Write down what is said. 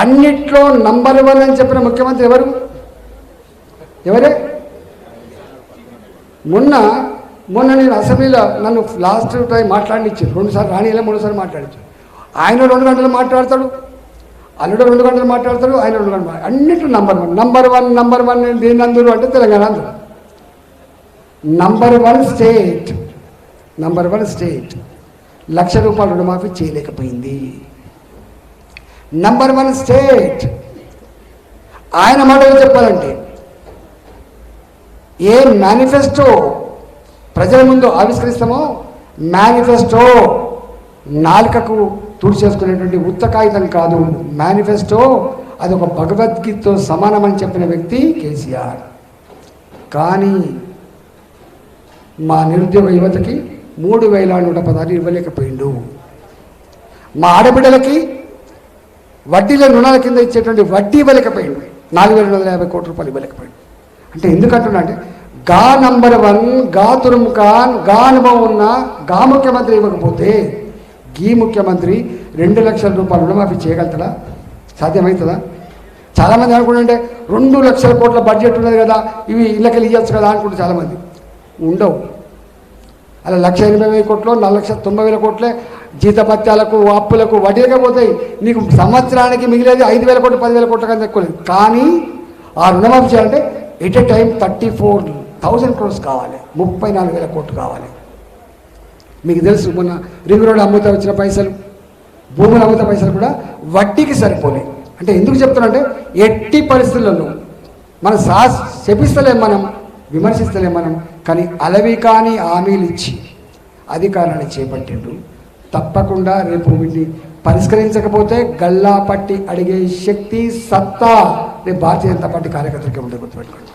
అన్నిట్లో number one అని చెప్పిన ముఖ్యమంత్రి ఎవరు? ఎవరే? మొన్న మొన్న నేను అసెంబ్లీలో నన్ను లాస్ట్ టైం మాట్లాడినిచ్చారు. రెండుసార్లు రాణిలే మూడుసార్లు మాట్లాడించారు ఆయన రెండు గంటలు మాట్లాడతాడు అల్లుడు రెండు గంటలు మాట్లాడతాడు ఆయన రెండు గంటలు అన్నిట్లో number one number one number one దీని అందరూ అంటే తెలంగాణ అందరూ number one state number one state లక్ష రూపాయలు రుణమాఫీ చేయలేకపోయింది. నంబర్ వన్ స్టేట్ ఆయన మాటలు చెప్పాలంటే ఏ మేనిఫెస్టో ప్రజల ముందు ఆవిష్కరిస్తామో మేనిఫెస్టో నాలుకకు తుడిచేసుకునేటువంటి ఉత్త కాగితం కాదు. మేనిఫెస్టో అది ఒక భగవద్గీతతో సమానమని చెప్పిన వ్యక్తి కేసీఆర్. కానీ మా నిరుద్యోగ యువతకి మూడు వేల నూట పదహారు ఇవ్వలేకపోయిండు. మా ఆడబిడ్డలకి వడ్డీల రుణాల కింద ఇచ్చేటువంటి వడ్డీ ఇవ్వలేకపోయిండు నాలుగు వేల రెండు వందల యాభై కోట్ల రూపాయలు ఇవ్వలేకపోయిండు అంటే ఎందుకంటున్నా అంటే గా నంబర్ వన్గా తురుము ఖాన్గా అనుభవం ఉన్న గా ముఖ్యమంత్రి ఇవ్వకపోతే గీ ముఖ్యమంత్రి రెండు లక్షల రూపాయలు రుణమాఫీ చేయగలుగుతాడా? సాధ్యమవుతుందా? చాలామంది అనుకుంటుంటే రెండు లక్షల కోట్ల బడ్జెట్ ఉన్నది కదా ఇవి ఇళ్ళకెళ్ళి ఇవ్వచ్చు కదా అనుకుంటే చాలామంది. ఉండవు. అలా లక్ష ఎనభై వేల కోట్లు నాలుగు లక్షల తొంభై వేల కోట్లే జీతభత్యాలకు అప్పులకు వడ్డీలకే పోతాయి. నీకు సంవత్సరానికి మిగిలేదు ఐదు వేల కోట్లు పదివేల కోట్ల కన్నా ఎక్కువ లేదు కానీ ఆ రుణమాఫీ చేయాలంటే at a time thirty four thousand crores కావాలి. ముప్పై నాలుగు వేల కోట్లు కావాలి. మీకు తెలుసు మొన్న రింగ్ రోడ్ అమ్ముతా వచ్చిన పైసలు భూములు అమ్ముతా పైసలు కూడా వడ్డీకి సరిపోలే. అంటే ఎందుకు చెప్తానంటే ఎట్టి పరిస్థితులలో మనం సా శపిస్తలేం మనం విమర్శిస్తలేం మనం కానీ అలవి కాని హామీలు ఇచ్చి అధికారాన్ని చేపట్టిండు తప్పకుండా రేపు వీటిని పరిష్కరించకపోతే గల్లా పట్టి అడిగే శక్తి సత్తా రేపు భారతీయ జనతా పార్టీ కార్యకర్తలకి ఉండే గుర్తుపెట్టుకోండి.